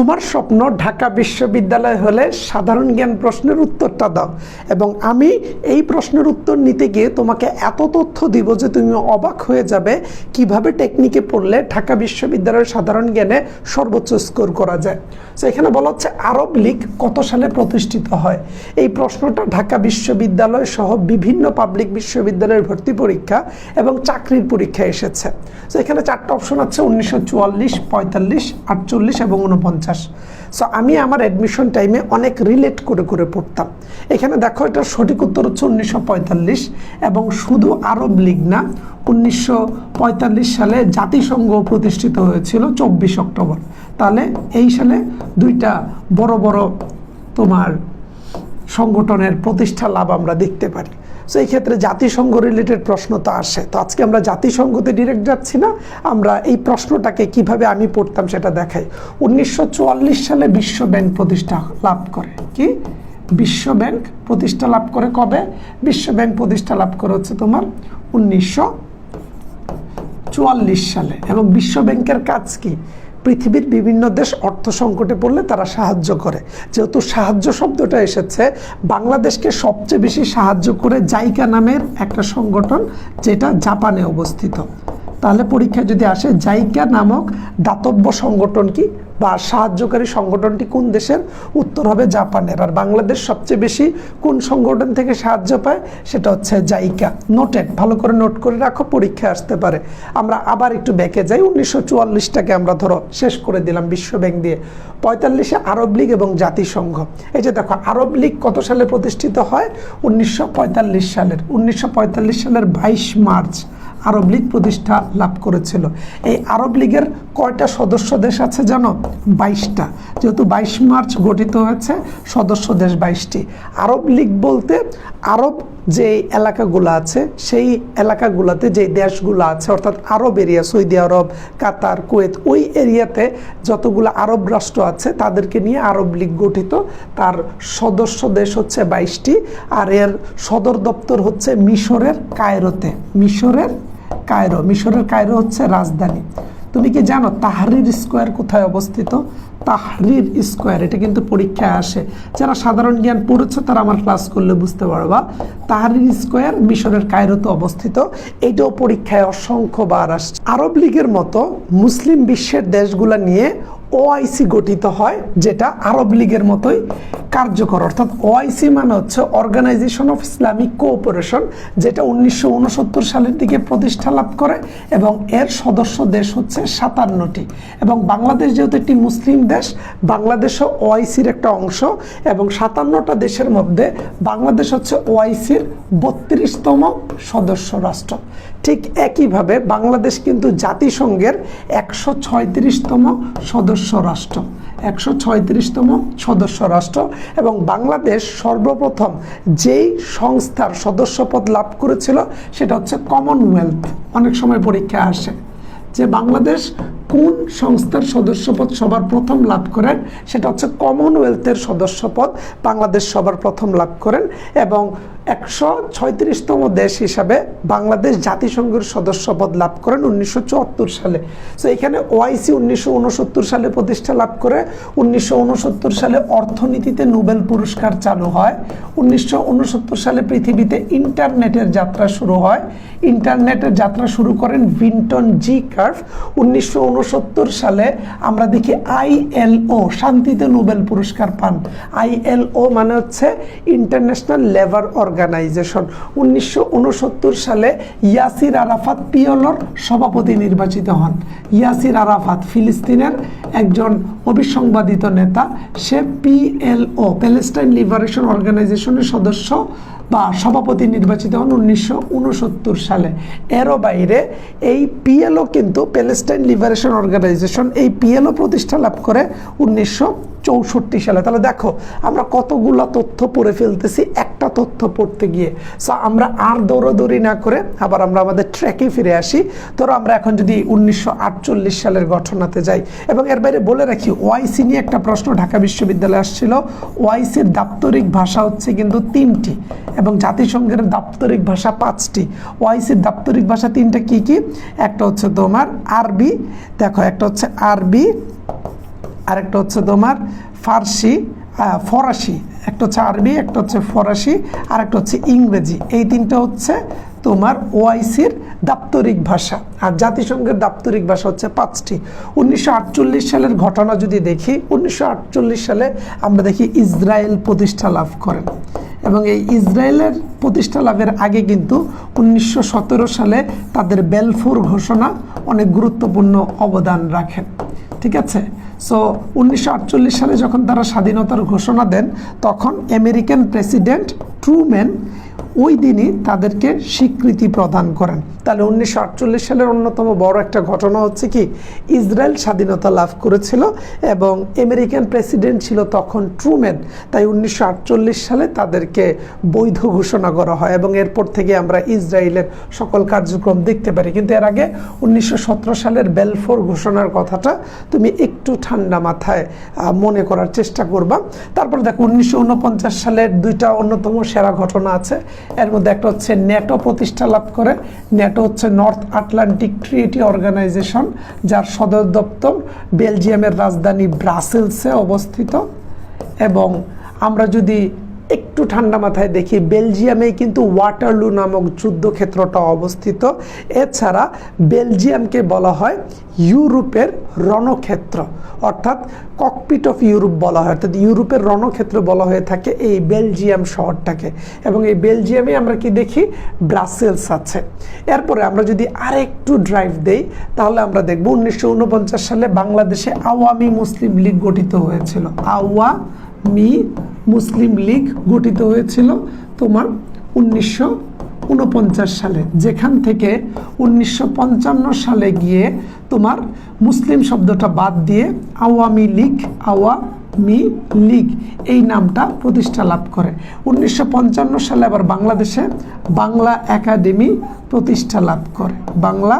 তোমার স্বপ্ন ঢাকা বিশ্ববিদ্যালয় হলে সাধারণ জ্ঞান প্রশ্নের উত্তরটা দাও। এবং আমি এই প্রশ্নের উত্তর নিতে গিয়ে তোমাকে এত তথ্য দিব যে তুমি অবাক হয়ে যাবে কীভাবে টেকনিকে পড়লে ঢাকা বিশ্ববিদ্যালয়ের সাধারণ জ্ঞানে সর্বোচ্চ স্কোর করা যায়। তো এখানে বলা হচ্ছে আরব লীগ কত সালে প্রতিষ্ঠিত হয়? এই প্রশ্নটা ঢাকা বিশ্ববিদ্যালয় সহ বিভিন্ন পাবলিক বিশ্ববিদ্যালয়ের ভর্তি পরীক্ষা এবং চাকরির পরীক্ষা এসেছে। তো এখানে চারটা অপশন আছে, উনিশশো চুয়াল্লিশ, পঁয়তাল্লিশ, আটচল্লিশ এবং উনপঞ্চাশ সো আমি আমার অ্যাডমিশন টাইমে অনেক রিলেট করে করে পড়তাম। এখানে দেখো এটার সঠিক উত্তর হচ্ছে উনিশশো পঁয়তাল্লিশ এবং শুধু আরব লীগ না, উনিশশো পঁয়তাল্লিশ সালে জাতিসংঘ প্রতিষ্ঠিত হয়েছিল চব্বিশ অক্টোবর। তাহলে এই সালে দুইটা বড় বড় তোমার সংগঠনের প্রতিষ্ঠা লাভ আমরা দেখতে পারি। সো এই ক্ষেত্রে জাতিসংঘ রিলেটেড প্রশ্ন তো আসে। তো আজকে আমরা জাতিসংঘতে ডিরেক্ট যাচ্ছি না, আমরা এই প্রশ্নটাকে কীভাবে আমি পড়তাম সেটা দেখাই। উনিশশো চুয়াল্লিশ সালে বিশ্ব ব্যাংক প্রতিষ্ঠা লাভ করে। কি? বিশ্ব ব্যাংক প্রতিষ্ঠা লাভ করে কবে? বিশ্ব ব্যাংক প্রতিষ্ঠা লাভ করে হচ্ছে তোমার উনিশশো চুয়াল্লিশ সালে। এবং বিশ্ব ব্যাংকের কাজ কি? পৃথিবীর বিভিন্ন দেশ অর্থ সংকটে পড়লে তারা সাহায্য করে। যেহেতু সাহায্য শব্দটা এসেছে, বাংলাদেশকে সবচেয়ে বেশি সাহায্য করে জাইকা নামের একটা সংগঠন, যেটা জাপানে অবস্থিত। তাহলে পরীক্ষায় যদি আসে, জাইকা নামক দাতব্য সংগঠন কি বা সাহায্যকারী সংগঠনটি কোন দেশের? উত্তর হবে জাপানের আর বাংলাদেশ সবচেয়ে বেশি কোন সংগঠন থেকে সাহায্য পায়? সেটা হচ্ছে জাইকা। নোটেড ভালো করে নোট করে রাখো পরীক্ষায় আসতে পারে। আমরা আবার একটু ব্যাকে যাই। উনিশশো চুয়াল্লিশটাকে আমরা ধরো শেষ করে দিলাম বিশ্ব ব্যাংক দিয়ে। পঁয়তাল্লিশে আরব লীগ এবং জাতিসংঘ। এই যে দেখো, আরব লীগ কত সালে প্রতিষ্ঠিত হয়? উনিশশো পঁয়তাল্লিশ সালের। উনিশশো পঁয়তাল্লিশ সালের বাইশ মার্চ। আরব লীগ প্রতিষ্ঠা লাভ করেছিল। এই আরব লীগের কয়টা সদস্য দেশ আছে জানো? বাইশটা। যেহেতু বাইশ মার্চ গঠিত হয়েছে, সদস্য দেশ বাইশটি। আরব লীগ বলতে আরব যে এলাকাগুলো আছে, সেই এলাকাগুলোতে যে দেশগুলো আছে, অর্থাৎ Arab area, Saudi Arab, Qatar, Kuwait, ওই এরিয়াতে যতগুলো আরব রাষ্ট্র আছে, তাদেরকে নিয়ে আরব লীগ গঠিত। তার সদস্য দেশ হচ্ছে বাইশটি, আর এর সদর দপ্তর হচ্ছে মিশরের কায়রোতে। মিশরের কায়রো, মিশরের কায়রো হচ্ছে রাজধানী। তুমি কি জানো তাহরির স্কোয়ার কোথায় অবস্থিত? তাহরির স্কোয়ার, এটা কিন্তু পরীক্ষায় আসে। যারা সাধারণ জ্ঞান পড়েছে তারা আমার ক্লাস করলে বুঝতে পারবা। তাহরির স্কোয়ার মিশরের কায়রোতে অবস্থিত। এটাও পরীক্ষায় অসংখ্যবার আসছে। আরব লীগের মতো মুসলিম বিশ্বের দেশগুলো নিয়ে ওআইসি গঠিত হয়, যেটা আরব লীগের মতোই কার্যকর। অর্থাৎ ওআইসি মানে হচ্ছে অর্গানাইজেশন অফ ইসলামিক কোঅপারেশন যেটা উনিশশো উনসত্তর সালের দিকে প্রতিষ্ঠা লাভ করে এবং এর সদস্য দেশ হচ্ছে সাতান্নটি। এবং বাংলাদেশ যেহেতু একটি মুসলিম দেশ, বাংলাদেশও ওআইসির একটা অংশ এবং সাতান্নটা দেশের মধ্যে বাংলাদেশ হচ্ছে ওআইসির বত্রিশতম সদস্য রাষ্ট্র। ঠিক একইভাবে বাংলাদেশ কিন্তু জাতিসংঘের একশো ছয়ত্রিশতম সদস্য রাষ্ট্র। একশো ছয়ত্রিশতম সদস্য রাষ্ট্র এবং বাংলাদেশ সর্বপ্রথম যেই সংস্থার সদস্যপদ লাভ করেছিল সেটা হচ্ছে কমনওয়েলথ অনেক সময় পরীক্ষা আসে যে বাংলাদেশ কোন সংস্থার সদস্যপদ সবার প্রথম লাভ করেন, সেটা হচ্ছে কমনওয়েলথের সদস্যপদ বাংলাদেশ সবার প্রথম লাভ করেন এবং একশো ছয়ত্রিশতম দেশ হিসাবে বাংলাদেশ জাতিসংঘের সদস্যপদ লাভ করেন উনিশশো চুয়াত্তর সালে। তো এখানে ওআইসি উনিশশো উনসত্তর সালে প্রতিষ্ঠা লাভ করে, উনিশশো ঊনসত্তর সালে অর্থনীতিতে নোবেল পুরস্কার চালু হয়, উনিশশো ঊনসত্তর সালে পৃথিবীতে ইন্টারনেটের যাত্রা শুরু হয়। ইন্টারনেটের যাত্রা শুরু করেন ভিন্টন জি কার্ভ উনিশশো সালে আমরা দেখি আইএলও শান্তিতে নোবেল পুরস্কার পান। আইএলও মানে হচ্ছে ইন্টারন্যাশনাল লেবার অর্গানাইজেশন উনিশশো উনসত্তর সালে ইয়াসির আরাফাত পিওলোর সভাপতি নির্বাচিত হন। ইয়াসির আরাফাত ফিলিস্তিনের একজন অবিসংবাদিত নেতা। সে পিএলও, প্যালেস্টাইন লিবারেশন অর্গানাইজেশনের সদস্য বা সভাপতি নির্বাচিত হন উনিশশো উনসত্তর সালে। এরও বাইরে এই পিএলও কিন্তু প্যালেস্টাইন লিবারেশন অর্গানাইজেশন এই পিএলও প্রতিষ্ঠা লাভ করে উনিশশো চৌষট্টি সালে। তাহলে দেখো, আমরা কতগুলো তথ্য পড়ে ফেলতেছি একটা তথ্য পড়তে গিয়ে। সো আমরা আর দৌড়াদৌড়ি না করে আবার আমরা আমাদের ট্র্যাকে ফিরে আসি। ধরো আমরা এখন যদি উনিশশো আটচল্লিশ সালের ঘটনাতে যাই এবং এর বাইরে বলে রাখি, ওয়াইসি নিয়ে একটা প্রশ্ন ঢাকা বিশ্ববিদ্যালয়ে আসছিল। ওয়াইসির দাপ্তরিক ভাষা হচ্ছে কিন্তু তিনটি এবং জাতিসংঘের দাপ্তরিক ভাষা পাঁচটি। ওয়াইসির দাপ্তরিক ভাষা তিনটা কি কি? একটা হচ্ছে তোমার আরবি, দেখো একটা হচ্ছে আরবি, আরেকটা হচ্ছে তোমার ফার্সি ফরাসি, একটা হচ্ছে আরবি, একটা হচ্ছে ফরাসি আর একটা হচ্ছে ইংরেজি। এই তিনটা হচ্ছে তোমার ওআইসির দাপ্তরিক ভাষা। আর জাতিসংঘের দাপ্তরিক ভাষা হচ্ছে পাঁচটি। উনিশশো আটচল্লিশ সালের ঘটনা যদি দেখি, উনিশশো আটচল্লিশ সালে আমরা দেখি ইসরায়েল প্রতিষ্ঠা লাভ করেন। এবং এই ইসরায়েলের প্রতিষ্ঠা লাভের আগে কিন্তু উনিশশো সতেরো সালে তাদের বেলফোর ঘোষণা অনেক গুরুত্বপূর্ণ অবদান রাখেন। ঠিক আছে? সো উনিশশো আটচল্লিশ সালে যখন তারা স্বাধীনতার ঘোষণা দেন, তখন আমেরিকান প্রেসিডেন্ট ট্রুম্যান ওই দিনই তাদেরকে স্বীকৃতি প্রদান করেন। তাহলে উনিশশো আটচল্লিশ সালের অন্যতম বড় একটা ঘটনা হচ্ছে কি? ইসরায়েল স্বাধীনতা লাভ করেছিল এবং আমেরিকান প্রেসিডেন্ট ছিল তখন ট্রুম্যান। তাই উনিশশো আটচল্লিশ সালে তাদেরকে বৈধ ঘোষণা করা হয় এবং এরপর থেকে আমরা ইসরায়েলের সকল কার্যক্রম দেখতে পারি। কিন্তু এর আগে উনিশশো সতেরো সালের বেলফোর ঘোষণার কথাটা তুমি একটু ঠান্ডা মাথায় মনে করার চেষ্টা করবা। তারপর দেখো, উনিশশো ঊনপঞ্চাশ সালের দুইটা অন্যতম সেরা ঘটনা আছে। এর মধ্যে একটা হচ্ছে ন্যাটো প্রতিষ্ঠা লাভ করে। ন্যাটো হচ্ছে নর্থ আটলান্টিক ট্রিটি অর্গানাইজেশন, যার সদর দপ্তর বেলজিয়ামের রাজধানী ব্রাসেলসে অবস্থিত। এবং আমরা যদি একটু ঠান্ডা মাথায় দেখি, বেলজিয়ামে কিন্তু ওয়াটারলু নামক যুদ্ধক্ষেত্রটা অবস্থিত। এছাড়া বেলজিয়ামকে বলা হয় ইউরোপের রণক্ষেত্র, অর্থাৎ ককপিট অফ ইউরোপ বলা হয়। অর্থাৎ ইউরোপের রণক্ষেত্র বলা হয়ে থাকে এই বেলজিয়াম শহরটাকে। এবং এই বেলজিয়ামে আমরা কি দেখি? ব্রাসেলস আছে। এরপরে আমরা যদি আরেকটু ড্রাইভ দেই, তাহলে আমরা দেখব উনিশশো ঊনপঞ্চাশ সালে বাংলাদেশে আওয়ামী মুসলিম লীগ গঠিত হয়েছিল। আওয়া মি মুসলিম লীগ গঠিত হয়েছিল তোমার উনিশশো উনপঞ্চাশ সালে। যেখান থেকে উনিশশো পঞ্চান্ন সালে গিয়ে তোমার মুসলিম শব্দটা বাদ দিয়ে আওয়ামী লীগ আওয়ামী লীগ এই নামটা প্রতিষ্ঠা লাভ করে। উনিশশো পঞ্চান্ন সালে আবার বাংলাদেশে বাংলা একাডেমি প্রতিষ্ঠা লাভ করে। বাংলা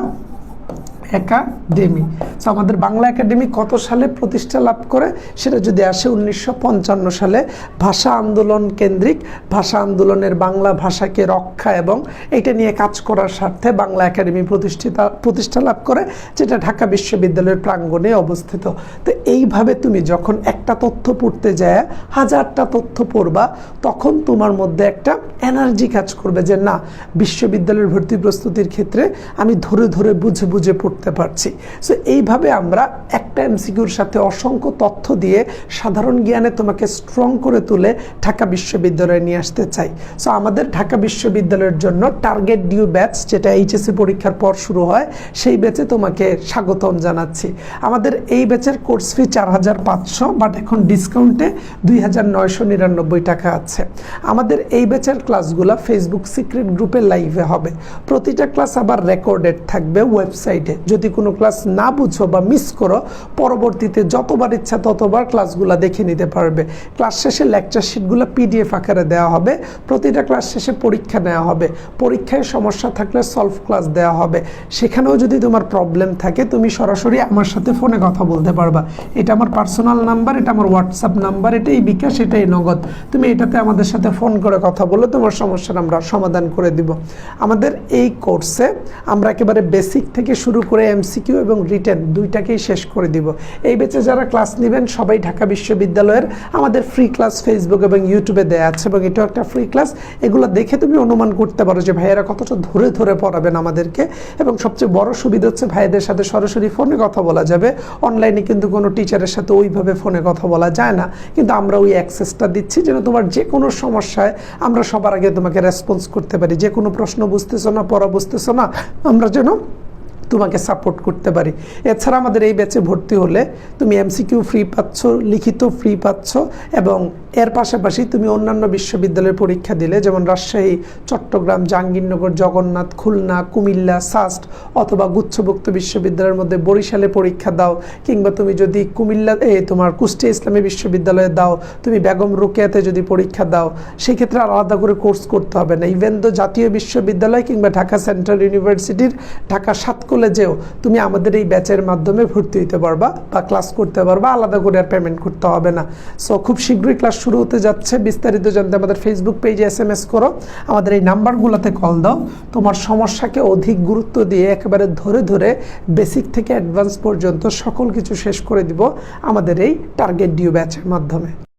একাডেমি। তো আমাদের বাংলা একাডেমি কত সালে প্রতিষ্ঠা লাভ করে? সেটা যদি আসে উনিশশো পঞ্চান্ন সালে, ভাষা আন্দোলন কেন্দ্রিক, ভাষা আন্দোলনের বাংলা ভাষাকে রক্ষা এবং এটা নিয়ে কাজ করার স্বার্থে বাংলা একাডেমি প্রতিষ্ঠিতা, প্রতিষ্ঠা লাভ করে, যেটা ঢাকা বিশ্ববিদ্যালয়ের প্রাঙ্গণে অবস্থিত। তো এইভাবে তুমি যখন একটা তথ্য পড়তে যায়, হাজারটা তথ্য পড়বা, তখন তোমার মধ্যে একটা এনার্জি কাজ করবে যে, না, বিশ্ববিদ্যালয়ের ভর্তি প্রস্তুতির ক্ষেত্রে আমি ধরে ধরে বুঝে বুঝে পড়তে পারছি। সো এইভাবে আমরা একটা এমসিকিউর সাথে অসংখ্য তথ্য দিয়ে সাধারণ জ্ঞানে তোমাকে স্ট্রং করে তুলে ঢাকা বিশ্ববিদ্যালয়ে নিয়ে আসতে চাই। সো আমাদের ঢাকা বিশ্ববিদ্যালয়ের জন্য টার্গেট ডিউ ব্যাচ যেটা এইচএসসি পরীক্ষার পর শুরু হয়, সেই ব্যাচে তোমাকে স্বাগতম জানাচ্ছি। আমাদের এই ব্যাচের কোর্স ফি চার হাজার পাঁচশো বাট এখন ডিসকাউন্টে দুই হাজার নয়শো নিরানব্বই টাকা আছে। আমাদের এই ব্যাচের ক্লাসগুলো ফেসবুক সিক্রেট গ্রুপে লাইভে হবে। প্রতিটা ক্লাস আবার রেকর্ডেড থাকবে ওয়েবসাইটে যদি কোনো ক্লাস না বুঝো বা মিস করো, পরবর্তীতে যতবার ইচ্ছা ততবার ক্লাসগুলো দেখে নিতে পারবে। ক্লাস শেষে লেকচার শিটগুলো পিডিএফ আকারে দেওয়া হবে। প্রতিটা ক্লাস শেষে পরীক্ষা নেওয়া হবে। পরীক্ষায় সমস্যা থাকলে সলভ ক্লাস দেওয়া হবে। সেখানেও যদি তোমার প্রবলেম থাকে, তুমি সরাসরি আমার সাথে ফোনে কথা বলতে পারবা। এটা আমার পার্সোনাল নাম্বার এটা আমার হোয়াটসঅ্যাপ নাম্বার এটাই বিকাশ, এটাই নগদ। তুমি এটাতে আমাদের সাথে ফোন করে কথা বলে, তোমার সমস্যার আমরা সমাধান করে দিব। আমাদের এই কোর্সে আমরা একেবারে বেসিক থেকে শুরু করে এমসিকিউ এবং রিটেন দুইটাকেই শেষ করে দিব। এই বেচে যারা ক্লাস নেবেন, সবাই ঢাকা বিশ্ববিদ্যালয়ের আমাদের ফ্রি ক্লাস ফেসবুক এবং ইউটিউবে দেওয়া আছে এবং এটাও একটা ফ্রি ক্লাস এগুলো দেখে তুমি অনুমান করতে পারো যে ভাইয়েরা কতটা ধরে ধরে পড়াবেন আমাদেরকে। এবং সবচেয়ে বড় সুবিধা হচ্ছে ভাইদের সাথে সরাসরি ফোনে কথা বলা যাবে। অনলাইনে কিন্তু কোনো টিচারের সাথে ওইভাবে ফোনে কথা বলা যায় না। কিন্তু আমরা ওই অ্যাক্সেসটা দিচ্ছি যেন তোমার যে কোনো সমস্যায় আমরা সবার আগে তোমাকে রেসপন্স করতে পারি। যে কোনো প্রশ্ন বুঝতেছো না, পড়া বুঝতেছো না, আমরা যেন তোমাকে সাপোর্ট করতে পারি। এছাড়া আমাদের এই ব্যাচে ভর্তি হলে তুমি এমসিকিউ ফ্রি পাচ্ছ, লিখিত ফ্রি পাচ্ছ এবং এর পাশাপাশি তুমি অন্যান্য বিশ্ববিদ্যালয়ের পরীক্ষা দিলে, যেমন রাজশাহী, চট্টগ্রাম, জাহাঙ্গীরনগর, জগন্নাথ, খুলনা, কুমিল্লা, সাস্ট অথবা গুচ্ছভুক্ত বিশ্ববিদ্যালয়ের মধ্যে বরিশালে পরীক্ষা দাও, কিংবা তুমি যদি কুমিল্লা, এ, তোমার কুষ্টিয়া ইসলামী বিশ্ববিদ্যালয়ে দাও, তুমি বেগম রোকেয়াতে যদি পরীক্ষা দাও, সেক্ষেত্রে আলাদা করে কোর্স করতে হবে না। ইভেন তো জাতীয় বিশ্ববিদ্যালয় কিংবা ঢাকা সেন্ট্রাল ইউনিভার্সিটির ঢাকা সাত কলেজেও তুমি আমাদের এই ব্যাচের মাধ্যমে ভর্তি হতে পারবা বা ক্লাস করতে পারবা, আলাদা করে আর পেমেন্ট করতে হবে না। সো খুব শীঘ্রই ক্লাস শুরু হতে যাচ্ছে। বিস্তারিত জানতে আমাদের ফেসবুক পেজে এস এম এস করো। আমাদের এই নাম্বারগুলোতে কল দাও। তোমার সমস্যাকে অধিক গুরুত্ব দিয়ে একেবারে ধরে ধরে বেসিক থেকে অ্যাডভান্স পর্যন্ত সকল কিছু শেষ করে দিব আমাদের এই টার্গেট ডিউ ব্যাচের মাধ্যমে।